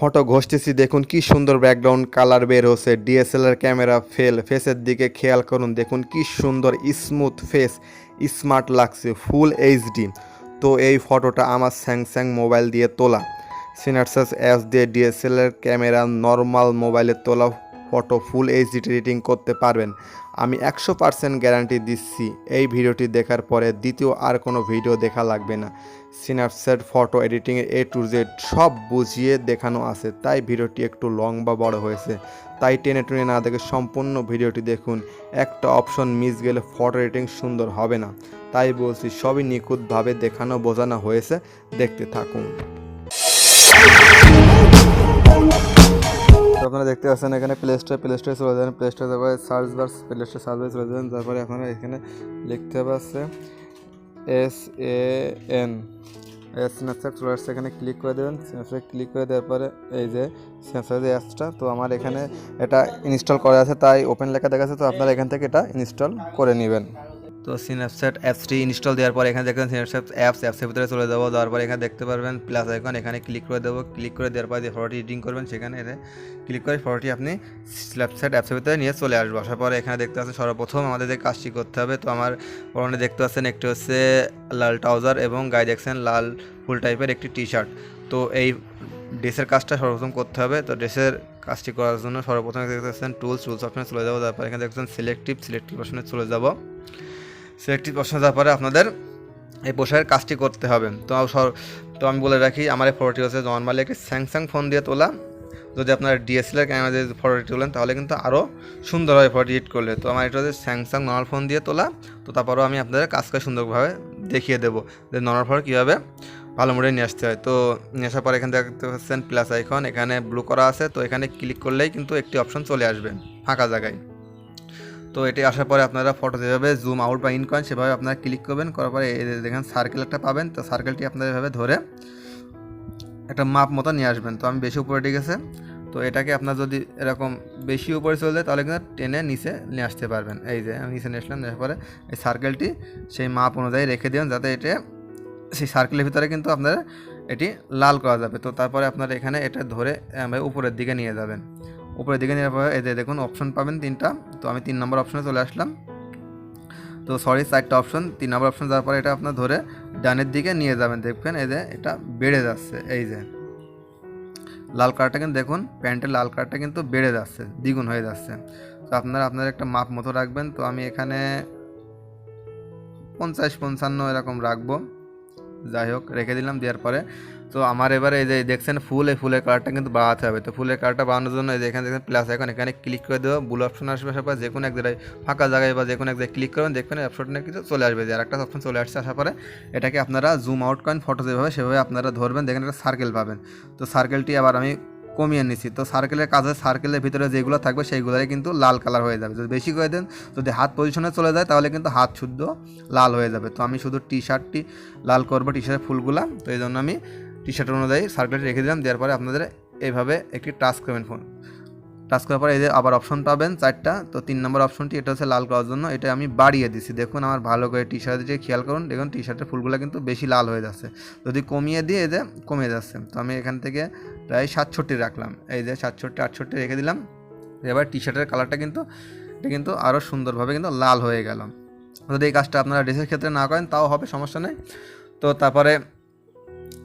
Photo ঘষতেছি, দেখুন কি সুন্দর ব্যাকগ্রাউন্ড কালার বের হচ্ছে ডিএসএলআর ক্যামেরা ফেল ফেসের দিকে খেয়াল করুন, দেখুন কি সুন্দর স্মুথ ফেস স্মার্ট লাগছে ফুল এইচডি তো এই ফটোটা আমার স্যাংস্যাং মোবাইল দিয়ে তোলা। সিনারসাস এস দিয়ে ডিএসএলআর ক্যামেরা নর্মাল মোবাইলে তোলা ফটো ফুল এইচডি রেটিং করতে পারবেন। আমি একশো পার্সেন্ট গ্যারান্টি দিচ্ছি, এই ভিডিওটি দেখার পরে দ্বিতীয় আর কোনো ভিডিও দেখা লাগবে না। সিনাপচ্যাট ফটো এডিটিংয়ের এ টু জেড সব বুঝিয়ে দেখানো আছে, তাই ভিডিওটি একটু লং বা বড় হয়েছে। তাই টেনে টুনে না দেখে সম্পূর্ণ ভিডিওটি দেখুন, একটা অপশন মিস গেলে ফটো এডিটিং সুন্দর হবে না। তাই বলছি, সবই নিখুঁতভাবে দেখানো বোঝানো হয়েছে, দেখতে থাকুন। আপনারা দেখতে পাচ্ছেন এখানে প্লে স্টোর প্লে স্টোরে চলে যাবেন প্লে স্টোরে তারপরে search bar play store search বারে চলে যাবেন তারপরে আপনারা এখানে লিখতে পারছে এস এ এন স্ন্যাপচ্যাট চলে আসছে এখানে ক্লিক করে দেবেন স্ন্যাপচ্যাট ক্লিক করে দেওয়ার পরে এই যে স্ন্যাপচ্যাট অ্যাপসটা তো আমার এখানে এটা ইনস্টল করা আছে, তাই ওপেন লেখা দেখাচ্ছে, তো আপনারা এখান থেকে এটা ইনস্টল করে নেবেন। তো সিনাপচ্যাট অ্যাপসটি ইনস্টল দেওয়ার পর এখানে দেখবেন সিনাপচ্যাট অ্যাপস অ্যাপসের ভিতরে চলে যাব। দেওয়ার পর এখানে দেখতে পারবেন প্লাস আইকন এখানে ক্লিক করে দেবো। ক্লিক করে দেওয়ার পর যে ফটোটি এডিটিং করবেন, সেখানে এটা ক্লিক করে ফটোটি আপনি স্ন্যাপচ্যাট অ্যাপসের ভিতরে নিয়ে চলে আসব। আসার পরে এখানে দেখতে পাচ্ছেন সর্বপ্রথম আমাদের যে কাজটি করতে হবে, তো আমার পরনে দেখতে পাচ্ছেন একটি হচ্ছে লাল ট্রাউজার এবং গায়ে দেখছেন লাল ফুল টাইপের একটি টি শার্ট তো এই ড্রেসের কাজটা সর্বপ্রথম করতে হবে। তো ড্রেসের কাজটি করার জন্য সর্বপ্রথম দেখতে পাচ্ছেন টুলস টুলস অপশনে চলে যাব। তারপর এখানে দেখছেন সিলেক্টিভ সিলেক্টিভ অপশনে চলে যাব। সিলেক্টিভ অপশনে যাওয়ার পরে আপনাদের এই পোশাকের কাজটি করতে হবে। তো তো আমি বলে রাখি, আমার এই ফটোটি হচ্ছে নর্মালি একটি স্যামসাং ফোন দিয়ে তোলা। যদি আপনার ডিএসএলআর ক্যামেরা দিয়ে ফটোটি তোলেন, তাহলে কিন্তু আরও সুন্দর হয় ফটো এডিট করলে। তো আমার এটা হচ্ছে স্যামসাং নর্মাল ফোন দিয়ে তোলা। তো তারপরেও আমি আপনাদের কাজকে সুন্দরভাবে দেখিয়ে দেবো, যে নর্মাল ফটো কীভাবে ভালো মোডে নিয়ে আসতে হয়। তো নিয়ে আসার পর এখানে দেখতে পাচ্ছেন প্লাস আইকন এখানে ব্লু করা আছে। তো এখানে ক্লিক করলেই কিন্তু একটি অপশন চলে আসবে, ফাঁকা জায়গায়। তো এটি আসার পরে আপনারা ফটো যেভাবে জুম আউট বা ইন করেন, সেভাবে আপনারা ক্লিক করবেন, করার পরে দেখেন সার্কেল একটা পাবেন, তো সার্কেলটি আপনারা এভাবে ধরে একটা মাপ মতো নিয়ে আসবেন। তো আমি বেশি উপরে ঠিক তো এটাকে আপনার যদি এরকম বেশি উপরে চলে যায়, তাহলে কিন্তু টেনে নিচে নিয়ে আসতে পারবেন। এই যে আমি নিচে নিয়ে আসলাম, নেওয়ার পরে এই সার্কেলটি সেই মাপ অনুযায়ী রেখে দিন যাতে এটা সেই সার্কেলের ভিতরে কিন্তু আপনার এটি লাল করা যাবে। তো তারপরে আপনারা এখানে এটা ধরে উপরের দিকে নিয়ে যাবেন। উপরের দিকে এই যে দেখুন অপশন পাবেন তিনটা। তো আমি তিন নম্বর অপশনে চলে আসলাম। তো সরি চারটা অপশন তিন নম্বর অপশন যাওয়ার পরে এটা আপনার ধরে ডানের দিকে নিয়ে যাবেন। দেখবেন এই যে এটা বেড়ে যাচ্ছে। এই যে লাল কালারটা কিন্তু দেখুন, প্যান্টের লাল কালারটা কিন্তু বেড়ে যাচ্ছে, দ্বিগুণ হয়ে যাচ্ছে। তো আপনারা আপনার একটা মাপ মতো রাখবেন। তো আমি এখানে পঞ্চাশ, পঞ্চান্ন এরকম রাখব। যাই হোক, রেখে দিলাম, দেওয়ার পরে তো আমার এবারে এই যে দেখছেন ফুল, এই ফুলের কালারটা কিন্তু বাড়াতে হবে। তো ফুলের কালারটা বাড়ানোর জন্য এই যে এখানে দেখছেন প্লাস এখন এখানে ক্লিক করে দেবো। বুল অপশন আসবে আসার পর যে কোনো এক জায়গায়, ফাঁকা জায়গায় বা যে কোনো এক জায়গায় ক্লিক করবেন, দেখবেন অপশনটা কিন্তু চলে আসবে। যে আরেকটা অপশন চলে আসছে আসার পরে, এটাকে আপনারা জুম আউট করেন ফটো যেভাবে, সেভাবে আপনারা ধরবেন। দেখেন একটা সার্কেল পাবেন। তো সার্কেলটি আবার আমি কমিয়ে নিচ্ছি। তো সার্কেলের কাজে সার্কেলের ভিতরে যেগুলো থাকবে সেইগুলোই কিন্তু লাল কালার হয়ে যাবে। যদি বেশি করে দেন, যদি হাত পজিশনে চলে যায়, তাহলে কিন্তু হাত শুদ্ধ লাল হয়ে যাবে। তো আমি শুধু টি শার্টটি লাল করব টি শার্টের ফুলগুলা। তো এই জন্য আমি টি শার্ট অনুযায়ী সার্কেলটি রেখে দিলাম, দেওয়ার পরে আপনাদের এইভাবে একটি টাচ করবেন ফোন টাচ করার পরে এই যে আবার অপশন পাবেন চারটা, তো তিন নম্বর অপশনটি এটা হচ্ছে লাল করার জন্য, এটা আমি বাড়িয়ে দিছি। দেখুন আমার ভালো করে টি শার্টের দিকে খেয়াল করুন, দেখুন টি শার্টের ফুলগুলো কিন্তু বেশি লাল হয়ে যাচ্ছে। যদি কমিয়ে দিয়ে এই যে কমে যাচ্ছে, তো আমি এখান থেকে প্রায় সাতষট্টি রাখলাম। এই যে সাতষট্টি, আটষট্টি রেখে দিলাম। এবার টি শার্টের কালারটা কিন্তু, এটা কিন্তু আরও সুন্দরভাবে কিন্তু লাল হয়ে গেল। যদি এই কাজটা আপনারা ড্রেসের ক্ষেত্রে না করেন, তাও হবে, সমস্যা নেই। তো তারপরে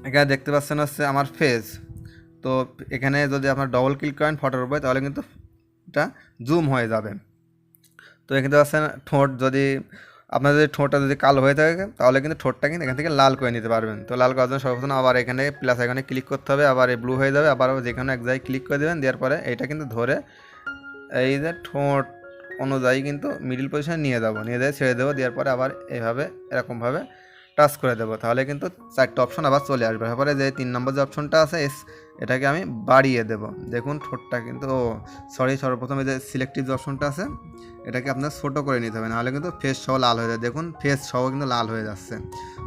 এখানে দেখতে পাচ্ছেন হচ্ছে আমার ফেস তো এখানে যদি আপনার ডবল ক্লিক করেন ফটোর উপরে, তাহলে কিন্তু এটা জুম হয়ে যাবে। তো এখানে পাচ্ছেন ঠোঁট যদি, আপনার যদি ঠোঁটটা যদি কালো হয়ে থাকে, তাহলে কিন্তু ঠোঁটটা কিন্তু এখান থেকে লাল করে নিতে পারবেন। তো লাল করার জন্য সর্বপ্রথম আবার এখানে প্লাস এখানে ক্লিক করতে হবে, আবার এই ব্লু হয়ে যাবে, আবার যেখানে এক জায়গায় ক্লিক করে দেবেন, দেওয়ার পরে এটা কিন্তু ধরে এই যে ঠোঁট অনুযায়ী কিন্তু মিডিল পজিশনে নিয়ে যাব। নিয়ে যেয়ে ছেড়ে দেবো, দেওয়ার পরে আবার এইভাবে এরকমভাবে টাচ করে দেবো। তাহলে কিন্তু চারটে অপশন আবার চলে আসবে। তারপরে যে তিন নম্বর যে অপশনটা আছে, এস, এটাকে আমি বাড়িয়ে দেব। দেখুন ঠোঁটটা কিন্তু, ও সরি সর্বপ্রথম যে সিলেক্টিভ যে অপশনটা আছে, এটাকে আপনার ছোটো করে নিতে হবে। নাহলে কিন্তু ফেস সহ লাল হয়ে যায়। দেখুন ফেস সহ কিন্তু লাল হয়ে যাচ্ছে।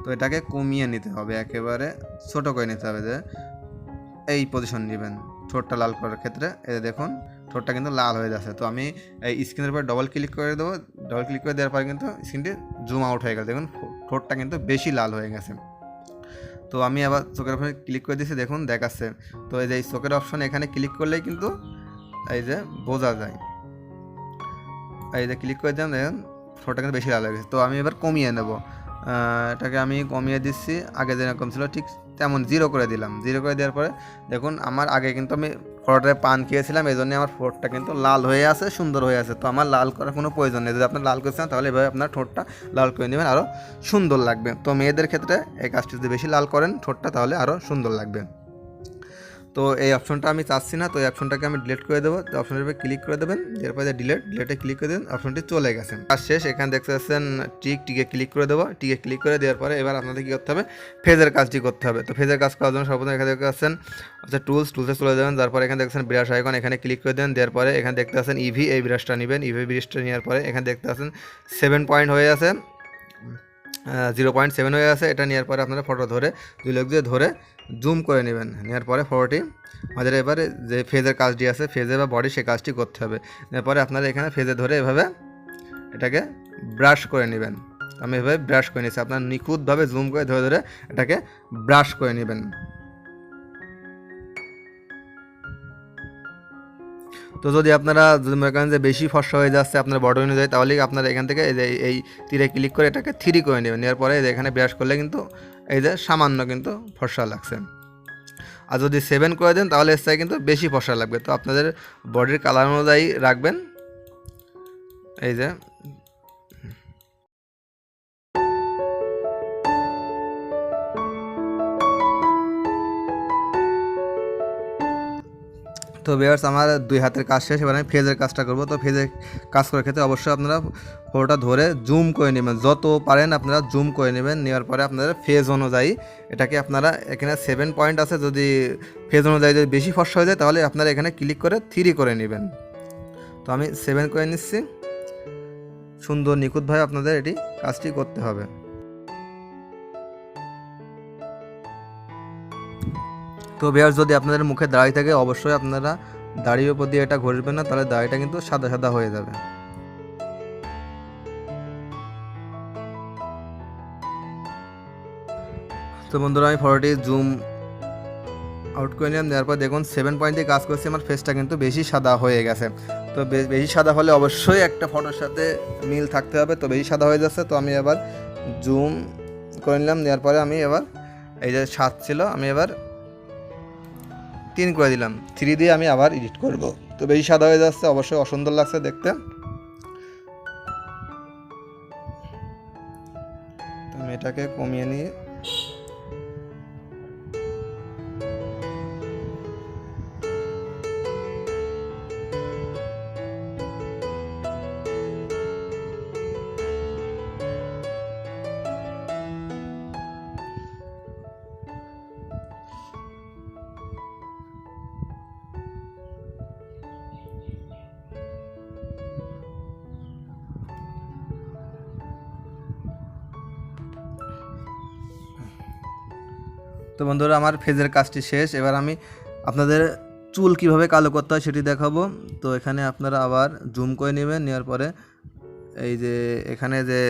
তো এটাকে কমিয়ে নিতে হবে। একেবারে ছোটো করে নিতে হবে যে, এই পজিশন নেবেন। ঠোঁটটা লাল করার ক্ষেত্রে। যে দেখুন ঠোঁটটা কিন্তু লাল হয়ে যাচ্ছে। তো আমি এই স্ক্রিনের উপর ডবল ক্লিক করে দেবো। ডবল ক্লিক করে দেওয়ার পরে কিন্তু স্ক্রিনটি জুম আউট হয়ে গেছে দেখুন ঠোঁটটা কিন্তু বেশি লাল হয়ে গেছে। তো আমি আবার চোখের অপশনে ক্লিক করে দিয়েছি, দেখুন, দেখাচ্ছে। তো এই যে এই চোখের অপশন এখানে ক্লিক করলেই কিন্তু এই যে বোঝা যায়। এই যে ক্লিক করে দিলাম, দেখেন ফটোটা কিন্তু বেশি লাল হয়ে গেছে। তো আমি এবার কমিয়ে নেব। এটাকে আমি কমিয়ে দিচ্ছি। আগে যেরকম ছিল ঠিক তেমন জিরো করে দিলাম। জিরো করে দেওয়ার পরে দেখুন, আমার আগে কিন্তু আমি ফটোটায় পান খেয়েছিলাম এই জন্য আমার ঠোঁটটা কিন্তু লাল হয়ে আছে, সুন্দর হয়ে আছে। তো আমার লাল করার কোনো প্রয়োজন নেই। যদি আপনি লাল করছেন তাহলে এভাবে আপনার ঠোঁটটা লাল করে নেবেন, আরও সুন্দর লাগবে। তো মেয়েদের ক্ষেত্রে এই কাজটি যদি বেশি লাল করেন ঠোঁটটা, তাহলে আরও সুন্দর লাগবে। তো এই অপশনটা আমি চাচ্ছি না, তো এই অপশনটাকে আমি ডিলিট করে দেবো। তো অপশনের উপরে ক্লিক করে দেবেন এরপরে যে ডিলেট ডিলেটে ক্লিক করে দেবেন অপশনটি চলে গেছে। আর শেষ, এখানে দেখতে পাচ্ছেন টিক টিকে ক্লিক করে দেবো। টিকে ক্লিক করে দেওয়ার পরে এবার আপনাদের কী করতে হবে? ফেজের কাজটি করতে হবে। তো ফেজের কাজ করার জন্য সর্বপ্রথম এখানে দেখতে পাচ্ছেন আচ্ছা টুলস টুলসে চলে যাবেন, তারপরে এখানে দেখছেন ব্রাশ আইকন এখানে ক্লিক করে দেন, দেওয়ার পরে এখানে দেখতে পাচ্ছেন ইভি এই ব্রাশটা নেবেন। ইভি ব্রাশটা নেওয়ার পরে এখানে দেখতে পাচ্ছেন সেভেন পয়েন্ট হয়ে আছে। জিরো পয়েন্ট সেভেন হয়ে আছে, এটা নেওয়ার পরে আপনারা ফটো ধরে, দুই লোক দিয়ে ধরে জুম করে নেবেন। নেওয়ার পরে ফটোটি আমাদের এবারে যে ফেজের কাজটি আছে ফেজে বা বডি সে কাজটি করতে হবে। নেওয়ার পরে আপনারা এখানে ফেজে ধরে এভাবে এটাকে ব্রাশ করে নেবেন। আমি এভাবে ব্রাশ করে নিয়েছি, আপনার নিখুঁতভাবে জুম করে ধরে ধরে এটাকে ব্রাশ করে নেবেন। তো যদি আপনারা যদি মনে করেন যে বেশি ফর্সা হয়ে যাচ্ছে আপনার বডি অনুযায়ী, তাহলে আপনারা এখান থেকে এই যে এই তীরে ক্লিক করে এটাকে থ্রি করে নেবেন। নেওয়ার পরে এখানে ব্রাশ করলে কিন্তু এই যে সামান্য কিন্তু ফর্সা লাগছে। আর যদি সেভেন করে দেন, তাহলে এর কিন্তু বেশি ফর্সা লাগবে। তো আপনাদের বডির কালার অনুযায়ী রাখবেন। এই যে তো বিয়ার্স আমার দুই হাতের কাজ শেষ, এবার আমি ফেজের কাজটা করব। তো ফেজের কাজ করার ক্ষেত্রে অবশ্যই আপনারা ফটোটা ধরে জুম করে নেবেন। যত পারেন আপনারা জুম করে নেবেন, নেওয়ার পরে আপনাদের ফেজ অনুযায়ী এটাকে আপনারা এখানে সেভেন পয়েন্ট আছে, যদি ফেজ অনুযায়ী যদি বেশি ফর্সা হয়ে যায়, তাহলে আপনারা এখানে ক্লিক করে থ্রি করে নেবেন। তো আমি সেভেন করে নিচ্ছি। সুন্দর নিখুঁতভাবে আপনাদের এটি কাজটি করতে হবে। তো বেয়ার যদি আপনাদের মুখে দাড়ি থাকে, অবশ্যই আপনারা দাড়ির উপর দিয়ে এটা ঘষবেন না, তাহলে দাড়িটা কিন্তু সাদা সাদা হয়ে যাবে। তো বন্ধুরা, আমি ফটোটি জুম আউট করে নিলাম, দেওয়ার পর দেখুন সেভেন পয়েন্টে কাজ করছি, আমার ফেসটা কিন্তু বেশি সাদা হয়ে গেছে। তো বেশি সাদা হলে অবশ্যই একটা ফটোর সাথে মিল থাকতে হবে, তো বেশি সাদা হয়ে যাচ্ছে, তো আমি এবার জুম করে নিলাম, দেওয়ার পরে আমি এবার, এই যে সাত ছিল, আমি এবার তিন করে দিলাম। থ্রি দিয়ে আমি আবার এডিট করব। তো বেশি সাদা হয়ে যাচ্ছে, অবশ্যই অসুন্দর লাগছে দেখতে। আমি এটাকে কমিয়ে নিয়ে তো বন্ধুরা, আমার ফেজের কাজটি শেষ। এবার আমি আপনাদের চুল কীভাবে কালো করতে হয় সেটি দেখাবো। তো এখানে আপনারা আবার জুম করে নেবেন, নেওয়ার পরে এই যে এখানে যে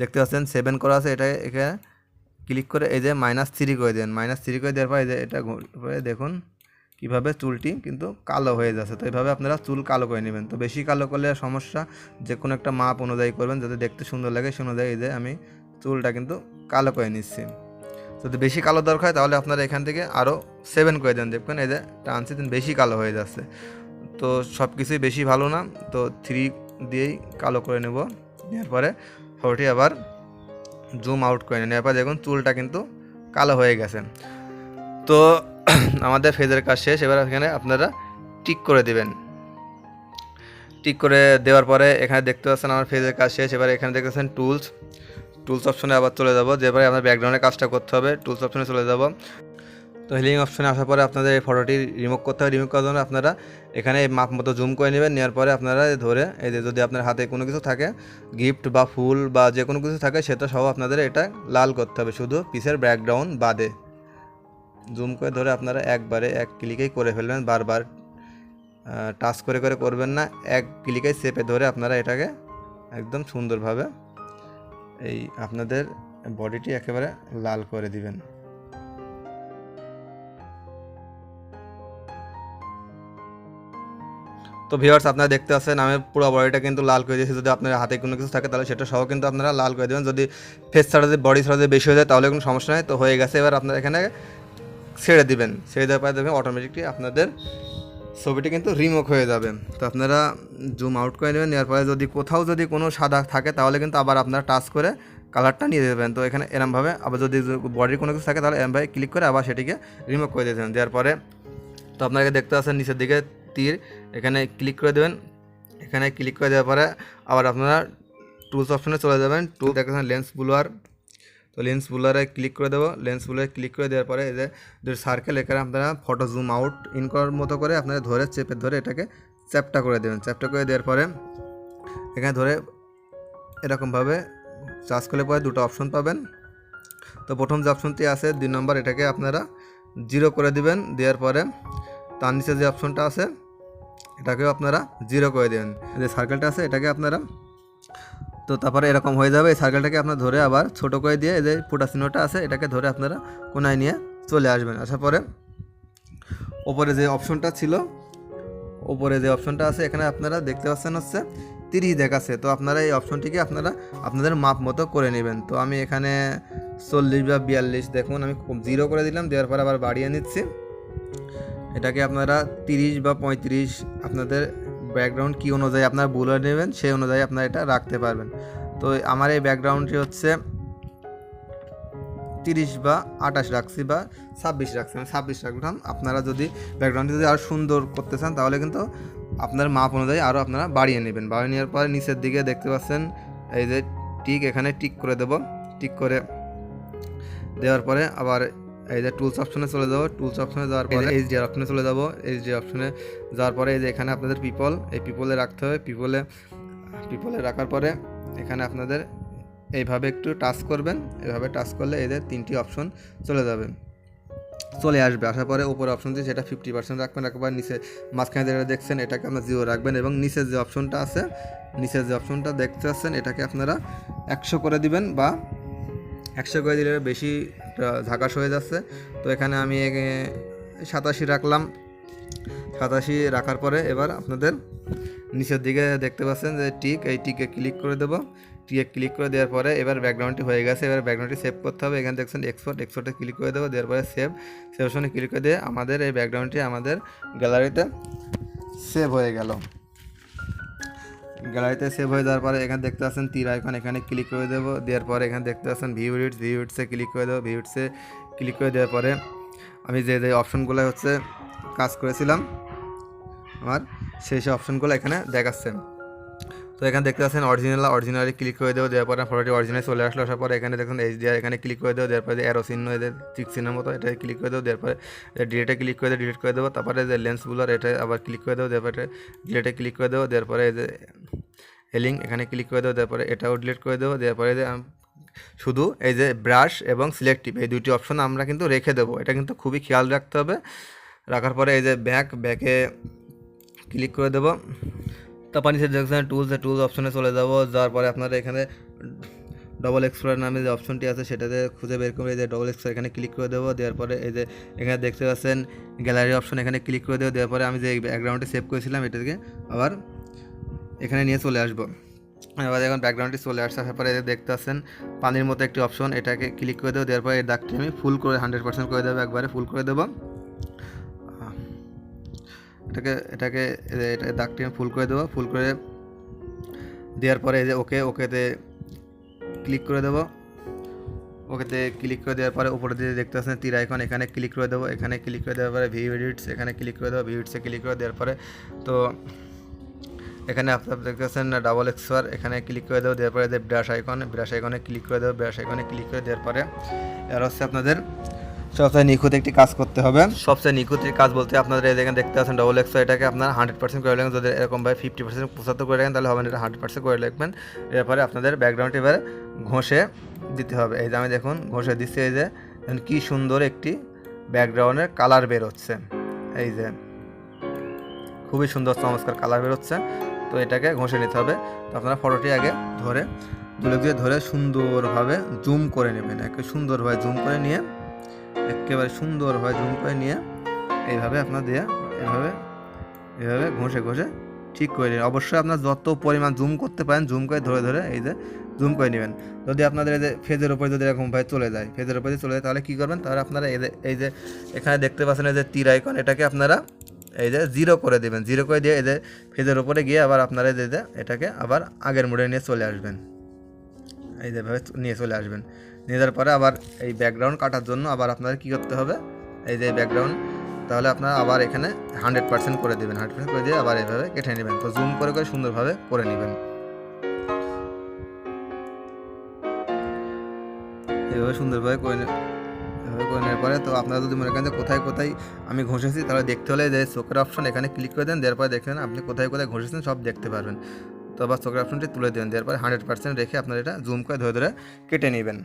দেখতে পাচ্ছেন সেভেন করা আছে, এটা এখানে ক্লিক করে এই যে মাইনাস থ্রি করে দেন। মাইনাস থ্রি করে দেওয়ার পর এই যে এটা করে দেখুন কীভাবে চুলটি কিন্তু কালো হয়ে যাচ্ছে। তো এইভাবে আপনারা চুল কালো করে নেবেন। তো বেশি কালো করলে সমস্যা, যে কোনো একটা মাপ অনুযায়ী করবেন, যাতে দেখতে সুন্দর লাগে সে অনুযায়ী এই যে আমি চুলটা কিন্তু কালো করে নিচ্ছি। যদি বেশি কালো দরকার হয়, তাহলে আপনারা এখান থেকে আরও সেভেন করে দেন দেখবেন। এই যে টানছি দিন বেশি কালো হয়ে যাচ্ছে। তো সব কিছুই বেশি ভালো না, তো থ্রি দিয়েই কালো করে নেব। নেওয়ার পরে ফটোটি আবার জুম আউট করে নেওয়ার পর দেখুন চুলটা কিন্তু কালো হয়ে গেছে। তো আমাদের ফেজের কাজ শেষ। এবার এখানে আপনারা টিক করে দিবেন। টিক করে দেওয়ার পরে এখানে দেখতে পাচ্ছেন আমার ফেজের কাজ শেষ। এবার এখানে দেখতেছেন টুলস টুলস অপশনে আবার চলে যাব। যেবারে আপনার ব্যাকগ্রাউন্ডে কাজটা করতে হবে টুলস অপশনে চলে যাব। তো হিলিং অপশনে আসার পরে আপনাদের এই ফটোটি রিমুভ করতে হবে। রিমুভ করার জন্য আপনারা এখানে মাপ মতো জুম করে নেবেন। নেওয়ার পরে আপনারা ধরে, এই যে যদি আপনার হাতে কোনো কিছু থাকে গিফট বা ফুল বা যে কোনো কিছু থাকে, সেটা সহ আপনাদের এটা লাল করতে হবে। শুধু পিসের ব্যাকগ্রাউন্ড বাদে। জুম করে ধরে আপনারা একবারে এক ক্লিকেই করে ফেলবেন বারবার। টাচ করে করে করবেন না। এক ক্লিকেই চেপে ধরে আপনারা এটাকে একদম সুন্দরভাবে এই আপনাদের বডিটি একেবারে লাল করে দিবেন। তো ভিওয়ার্স আপনারা দেখতে পাচ্ছেন, আমি পুরো বডিটা কিন্তু লাল করে দিয়েছি। যদি আপনার হাতে কোনো কিছু থাকে, তাহলে সেটা সহ কিন্তু আপনারা লাল করে দেবেন। যদি ফেস ছাড়া যদি বডি ছাড়া যদি বেশি হয়ে যায়, তাহলে কোনো সমস্যা নেই। তো হয়ে গেছে, এবার আপনারা এখানে ছেড়ে দিবেন। ছেড়ে দেওয়ার পরে দেখবেন অটোমেটিকলি আপনাদের ছবিটি কিন্তু রিমুভ হয়ে যাবে। তো আপনারা জুম আউট করে নেবেন, নেওয়ার পরে যদি কোথাও যদি কোনো সাদা থাকে, তাহলে কিন্তু আবার আপনারা টাচ করে কালারটা নিয়ে দেবেন তো এখানে এরমভাবে আবার যদি বডির কোনো কিছু থাকে, তাহলে এরমভাবে ক্লিক করে আবার সেটিকে রিমুভ করে দিয়ে দেবেন দেওয়ার পরে তো আপনাকে দেখতে পাচ্ছেন নিচের দিকে তীর, এখানে ক্লিক করে দেবেন। এখানে ক্লিক করে দেওয়ার পরে আবার আপনারা টুলস অপশনে চলে যাবেন। টুল দেখেছেন লেন্স ব্লুয়ার তো লেন্স বুলারে ক্লিক করে দেবো। লেন্স বুলারে ক্লিক করে দেওয়ার পরে এই যে সার্কেল এখানে আপনারা ফটো জুম আউট ইন করার মতো করে আপনারা ধরে, চেপে ধরে এটাকে চ্যাপটা করে দেবেন। চ্যাপটা করে দেওয়ার পরে এখানে ধরে এরকমভাবে চার্জ করলে পরে দুটো অপশন পাবেন। তো প্রথম যে অপশনটি আছে, দুই নম্বর এটাকে আপনারা জিরো করে দিবেন। দেওয়ার পরে তার নিচে যে অপশনটা আছে, এটাকেও আপনারা জিরো করে দেবেন। যে সার্কেলটা আছে, এটাকে আপনারা তো তারপরে এরকম হয়ে যাবে, এই সার্কেলটাকে আপনার ধরে আবার ছোট করে দিয়ে এই যে ফুটা চিহ্নটা আছে, এটাকে ধরে আপনারা কোনায় নিয়ে চলে আসবেন। আসার পরে ওপরে যে অপশনটা ছিল, ওপরে যে অপশনটা আছে, এখানে আপনারা দেখতে পাচ্ছেন হচ্ছে তিরিশ দেখাচ্ছে। তো আপনারা এই অপশনটিকে আপনারা আপনাদের মাপ মতো করে নেবেন। তো আমি এখানে চল্লিশ বা বিয়াল্লিশ দেখুন, আমি জিরো করে দিলাম, দেওয়ার পর আবার বাড়িয়ে নিচ্ছি। এটাকে আপনারা তিরিশ বা পঁয়ত্রিশ আপনাদের ব্যাকগ্রাউন্ড কী অনুযায়ী আপনারা বুলার নেবেন, সেই অনুযায়ী আপনারা এটা রাখতে পারবেন। তো আমার এই ব্যাকগ্রাউন্ডটি হচ্ছে তিরিশ বা আঠাশ রাখছি বা ছাব্বিশ রাখছি আমি ছাব্বিশ রাখলাম। আপনারা যদি ব্যাকগ্রাউন্ডটি যদি আরও সুন্দর করতে চান, তাহলে কিন্তু আপনার মাপ অনুযায়ী আরও আপনারা বাড়িয়ে নেবেন। বাড়িয়ে নেওয়ার পরে নিচের দিকে দেখতে পাচ্ছেন, এই যে টিক এখানে টিক করে দেব। টিক করে দেওয়ার পরে আবার এই যে টুলস অপশনে চলে যাব। টুলস অপশনে যাওয়ার পরে এইচ ডি অপশনে চলে যাব। এইচ ডি অপশনে যাওয়ার পরে এই যে এখানে আপনাদের পিপল এই পিপলে রাখতে হবে। পিপলে পিপলে রাখার পরে এখানে আপনাদের এইভাবে একটু টাচ করবেন। এভাবে টাচ করলে এদের তিনটি অপশন চলে যাবে। চলে আসবে। আসার পরে উপরে অপশন দিয়ে সেটা ফিফটি পার্সেন্ট রাখবেন। একবার নিচে মাঝখানে যেটা দেখছেন এটাকে আপনার জিরো রাখবেন এবং নিচের যে অপশনটা আছে নিচের যে অপশনটা দেখতে পাচ্ছেন এটাকে আপনারা একশো করে দিবেন বা একশো করে দিলে বেশি ঝাঁকাশ হয়ে যাচ্ছে। তো এখানে আমি সাতাশি রাখলাম। সাতাশি রাখার পরে এবার আপনাদের নিচের দিকে দেখতে পাচ্ছেন যে টিক, এই টিকে ক্লিক করে দেবো। টিকে ক্লিক করে দেওয়ার পরে এবার ব্যাকগ্রাউন্ডটি হয়ে গেছে। এবার ব্যাকগ্রাউন্ডটি সেভ করতে হবে। এখানে দেখছেন এক্সপোর্ট এক্সপোর্টে ক্লিক করে দেবো। দেওয়ার পরে সেভ। সেভ অপশনে ক্লিক করে দিয়ে আমাদের এই ব্যাকগ্রাউন্ডটি আমাদের গ্যালারিতে সেভ হয়ে গেল। গ্যালারিতে সেভ হয়ে যাওয়ার পরে এখানে দেখতে পাচ্ছেন তীর আইকন এখানে ক্লিক করে দেবো। দেওয়ার পরে এখানে দেখতে পাচ্ছেন ভিউ রিটস ভিউ ইটসে ক্লিক করে দেবো। ভিউ ইটসে ক্লিক করে দেওয়ার পরে আমি যে যে অপশনগুলো হচ্ছে কাজ করেছিলাম, আমার সেই সেই অপশনগুলো এখানে দেখাচ্ছে তো এখানে দেখতে পাচ্ছেন অরিজিনাল অরিজিনালি ক্লিক করে দেবো দেওয়ার পরে ফটোটি অরিজিনাল চলে আসলো, আসার পরে এখানে দেখুন এইচডিআর এখানে ক্লিক করে দেবো দেওয়ার পরে অ্যারো চিহ্ন, এদের চিক চিহ্নের মতো এটা ক্লিক করে দেবো দেওয়ার পরে ডিলেটে ক্লিক করে দেবো ডিলিট করে দেবো তারপরে যে লেন্সগুলোর এটা আবার ক্লিক করে দেবো দেওয়ার ডিলেটে ক্লিক করে দেবো দেওয়ার পরে এই যে হেলিং এখানে ক্লিক করে দেবো দেওয়ার পরে এটাও ডিলিট করে দেবো দেওয়ার পরে যে শুধু এই যে ব্রাশ এবং সিলেক্টিভ এই দুইটি অপশন আমরা কিন্তু রেখে দেবো। এটা কিন্তু খুবই খেয়াল রাখতে হবে। রাখার পরে এই যে ব্যাক ব্যাকে ক্লিক করে দেবো। তারপর নিচে দেখছেন টুলস টুলস অপশনে চলে যাব। যাওয়ার পরে আপনারা এখানে ডবল এক্সপ্লোর নামে যে অপশনটি আছে, সেটাতে খুঁজে বের করে এই যে ডবল এক্সপ্লোর এখানে ক্লিক করে দেবো। দেওয়ার পরে এই যে এখানে দেখতে পাচ্ছেন গ্যালারি অপশন এখানে ক্লিক করে দেবো। দেওয়ার পরে আমি যে ব্যাকগ্রাউন্ডে সেভ করেছিলাম, এটাকে আবার এখানে নিয়ে চলে আসব। এবার এখন ব্যাকগ্রাউন্ডটি চলে আসার পরে দেখতে পাচ্ছেন, পানির মতো একটি অপশন এটাকে ক্লিক করে দেবো। দেওয়ার পরে এই দাগটি আমি ফুল করে হান্ড্রেড পার্সেন্ট করে দেবো, একবারে ফুল করে দেবো। এটাকে এটাকে এটা দাগটি আমি ফুল করে দেবো। ফুল করে দেওয়ার পরে এই যে ওকে, ওকেতে ক্লিক করে দেবো। ওকেতে ক্লিক করে দেওয়ার পরে উপরে দিয়ে দেখতে পাচ্ছেন তীর আইকন, এখানে ক্লিক করে দেবো, এখানে ক্লিক করে দেওয়ার পরে ভিউ এডিটস এখানে ক্লিক করে দেবো ভিউ এডিটসে ক্লিক করে দেওয়ার পরে তো এখানে আপনার দেখতে পাচ্ছেন ডাবল এক্সওয়ার এখানে ক্লিক করে দেবো, দেওয়ার পরে ব্রাশ আইকন ব্রাশ আইকনে ক্লিক করে দেবো ব্রাশ আইকনে ক্লিক করে দেওয়ার পরে এর হচ্ছে আপনাদের সবচেয়ে নিখুঁত একটি কাজ করতে হবে। সবচেয়ে নিখুঁত কাজ বলতে আপনাদের এখানে দেখতে পাচ্ছেন ডবল এক্স এটাকে আপনার হান্ড্রেড পার্সেন্ট করে রাখবেন। যদি এরকম ভাবে ফিফটি পার্সেন্ট পঁচাত্তর করে রাখেন, তাহলে হবে না, এটা হান্ড্রেড পার্সেন্ট করে রাখবেন। এরপরে আপনাদের ব্যাকগ্রাউন্ড এবার ঘষে দিতে হবে। এই যে আমি দেখুন, ঘষে দিচ্ছি এই যে কি সুন্দর একটি ব্যাকগ্রাউন্ডের কালার বের হচ্ছে। এই যে, খুবই সুন্দর, চমৎকার কালার বেরোচ্ছে তো এটাকে ঘষে নিতে হবে। তো আপনারা ফটোটি আগে ধরে দুলে দিয়ে ধরে সুন্দরভাবে জুম করে নেবেন। একে সুন্দরভাবে জুম করে নিয়ে একেবারে সুন্দরভাবে জুম করে নিয়ে, এইভাবে আপনার দিয়ে, এভাবে এভাবে ঘষে ঘষে ঠিক করে নিন। অবশ্যই আপনার যত পরিমাণ জুম করতে পারেন, জুম করে ধরে ধরে এই যে জুম করে নেবেন। যদি আপনাদের এই যে ফেজের উপরে যদি এরকম ভাবে চলে যায়, ফেজের উপরে চলে যায়, তাহলে কী করবেন? তাহলে আপনারা এই যে এই যে এখানে দেখতে পাচ্ছেন এই যে তীর আইকন, এটাকে আপনারা এই যে জিরো করে দেবেন। জিরো করে দিয়ে এই যে ফেজের উপরে গিয়ে আবার আপনারা এই যে এটাকে আবার আগের মোড়ে নিয়ে চলে আসবেন। এই যেভাবে নিয়ে চলে আসবেন। নিয়ে যাওয়ার পরে আবার এই ব্যাকগ্রাউন্ড কাটার জন্য আবার আপনাদের কী করতে হবে? এই যে ব্যাকগ্রাউন্ড তাহলে আপনারা আবার এখানে হান্ড্রেড পার্সেন্ট করে দেবেন। হান্ড্রেড পার্সেন্ট করে দিয়ে আবার এইভাবে কেটে নেবেন। তো জুম করে করে সুন্দরভাবে করে নেবেন। এভাবে সুন্দরভাবে করে এভাবে করে নেওয়ার পরে তো আপনারা যদি মনে করেন যে কোথায় কোথায় আমি ঘষেছি, তাহলে দেখতে হলে যে চোখের অপশন এখানে ক্লিক করে দেন, দেওয়ার পরে দেখবেন আপনি কোথায় কোথায় ঘষেছেন সব দেখতে পারবেন। তো চোখের অপশনটি তুলে দেবেন। দেওয়ার পরে হান্ড্রেড পার্সেন্ট রেখে আপনারা এটা জুম করে ধরে ধরে কেটে নেবেন।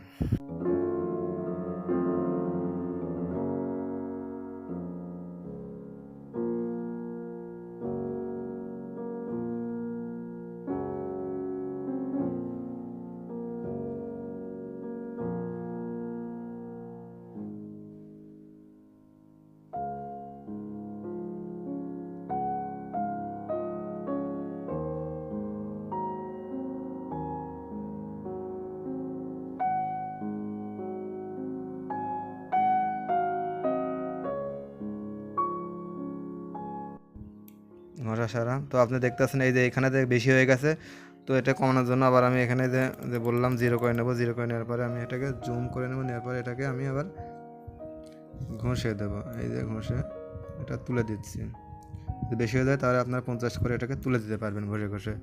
সারা। তো আপনি দেখতে পাচ্ছেন এই যে এখানে যে বেশি হয়ে গেছে, তো এটা কমানোর জন্য আবার আমি এখানে যে যে বললাম জিরো করে নেব, জিরো করে নেওয়ার পরে আমি এটাকে জুম করে নেব, নেওয়ার পরে এটাকে আমি আবার ঘষে দেবো। এই যে ঘষে এটা তুলে দিচ্ছি। যদি বেশি হয়ে যায় তাহলে আপনার পঞ্চাশ করে এটাকে তুলে দিতে পারবেন ঘষে ঘষে।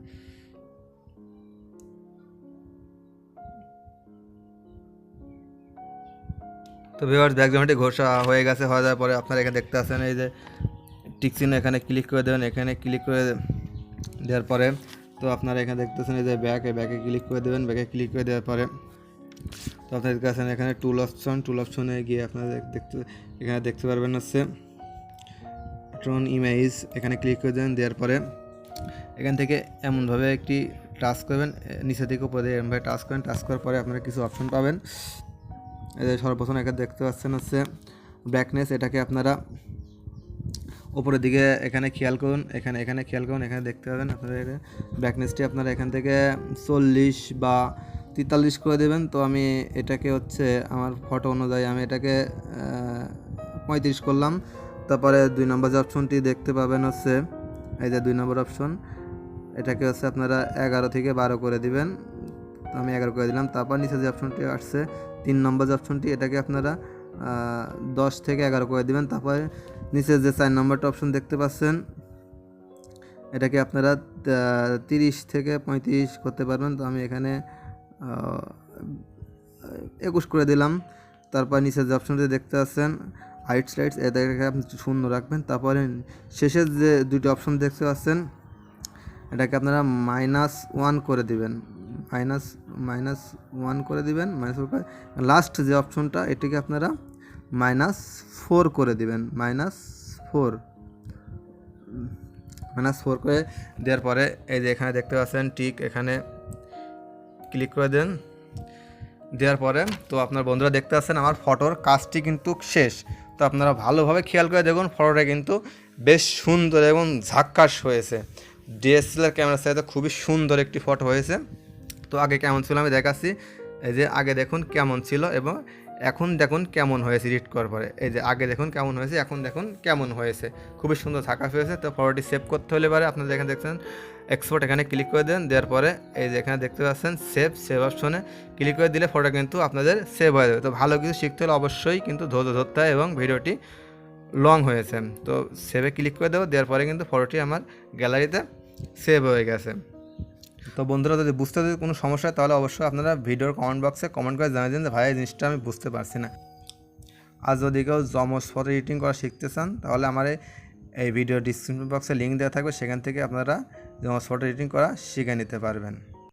তো ভিউয়ার্স ব্যাকগ্রাউন্ডে ঘষা হয়ে গেছে, হয়ে যাওয়ার পরে আপনারা এখানে দেখতে পাচ্ছেন এই যে টিকচিহ্ন এখানে ক্লিক করে দেবেন। এখানে ক্লিক করে দেওয়ার পরে তো আপনারা এখানে দেখতেছেন এই যে ব্যাক এই ব্যাকে ক্লিক করে দেবেন। ব্যাকে ক্লিক করে দেওয়ার পরে তো আপনাদের কাছে এখানে টুল অপশন টুল অপশনে গিয়ে আপনারা দেখতে এখানে দেখতে পারবেন হচ্ছে ট্রন ইমেজ এখানে ক্লিক করে দেবেন দেওয়ার পরে এখান থেকে এমনভাবে একটি টাচ করবেন। এ, নিচের দিকে উপরে এমনভাবে টাচ করেন। টাচ করার পরে আপনারা কিছু অপশন পাবেন। সর্বপ্রথম এখানে দেখতে পাচ্ছেন হচ্ছে ব্র্যাকনেস এটাকে আপনারা উপরের দিকে এখানে খেয়াল করুন, এখানে এখানে খেয়াল করুন, এখানে দেখতে পাবেন আপনারা ব্র্যাকনেসটি আপনারা এখান থেকে চল্লিশ বা তেতাল্লিশ করে দেবেন। তো আমি এটাকে হচ্ছে আমার ফটো অনুযায়ী আমি এটাকে পঁয়ত্রিশ করলাম। তারপরে দুই নম্বর যে অপশনটি দেখতে পাবেন হচ্ছে, এই যে দুই নম্বর অপশন এটাকে হচ্ছে আপনারা এগারো থেকে বারো করে দিবেন। আমি এগারো করে দিলাম। তারপর নিচে যে অপশনটি আসছে, তিন নম্বর যে অপশনটি এটাকে আপনারা দশ থেকে এগারো করে দিবেন। তারপরে নিচে যে চার নম্বরটা অপশন দেখতে পাচ্ছেন, এটাকে আপনারা তিরিশ থেকে পঁয়ত্রিশ করতে পারবেন। তো আমি এখানে একুশ করে দিলাম। তারপর নিচে যে অপশনটি দেখতে পাচ্ছেন হাইট স্লাইডস এটাকে আপনি শূন্য রাখবেন। তারপরে শেষের যে দুটি অপশন দেখতে পাচ্ছেন, এটাকে আপনারা মাইনাস ওয়ান করে দিবেন। মাইনাস মাইনাস ওয়ান করে দিবেন। মাইনাস লাস্ট যে অপশনটা এটিকে আপনারা মাইনাস ফোর করে দিবেন, মাইনাস ফোর। মাইনাস ফোর করে দেওয়ার পরে এই যে এখানে দেখতে পাচ্ছেন, ঠিক এখানে ক্লিক করে দেন। দেওয়ার পরে তো আপনার বন্ধুরা দেখতে পাচ্ছেন, আমার ফটোর কাজটি কিন্তু শেষ। তো আপনারা ভালোভাবে খেয়াল করে দেখুন, ফটোটা কিন্তু বেশ সুন্দর এবং ঝাক্কাস হয়েছে। ডিএসএলআর ক্যামেরার সাথে খুবই সুন্দর একটি ফটো হয়েছে। তো আগে কেমন ছিল আমি দেখাচ্ছি। এই যে আগে দেখুন কেমন ছিল এবং এখন দেখুন কেমন হয়েছে এডিট করার পরে। এই যে আগে দেখুন কেমন হয়েছে, এখন দেখুন কেমন হয়েছে। খুবই সুন্দর থাকা হয়েছে, তো ফটোটি সেভ করতে হলে পারে আপনারা এখানে দেখছেন এক্সপোর্ট এখানে ক্লিক করে দেন, দেওয়ার পরে এই যে এখানে দেখতে পাচ্ছেন সেভ সেভ অপশনে ক্লিক করে দিলে ফটো কিন্তু আপনাদের সেভ হয়ে যাবে। তো ভালো কিছু শিখতে হলে অবশ্যই কিন্তু ধৈর্য ধরতে হয় এবং ভিডিওটি লং হয়েছে। তো সেভে ক্লিক করে দেবো, দেওয়ার পরে কিন্তু ফটোটি আমার গ্যালারিতে সেভ হয়ে গেছে। তো বন্ধুরা, যদি বুঝতে যদি কোনো সমস্যা হয়, তাহলে অবশ্যই আপনারা ভিডিওর কমেন্ট বক্সে কমেন্ট করে জানিয়ে দিন যে, ভাই জিনিসটা আমি বুঝতে পারছি না। আর যদি কেউ জমস ফটো এডিটিং করা শিখতে চান, তাহলে আমার এই- এই ভিডিও ডিসক্রিপশন বক্সে লিঙ্ক দেওয়া থাকবে। সেখান থেকে আপনারা জমস ফটো এডিটিং করা শিখে নিতে পারবেন।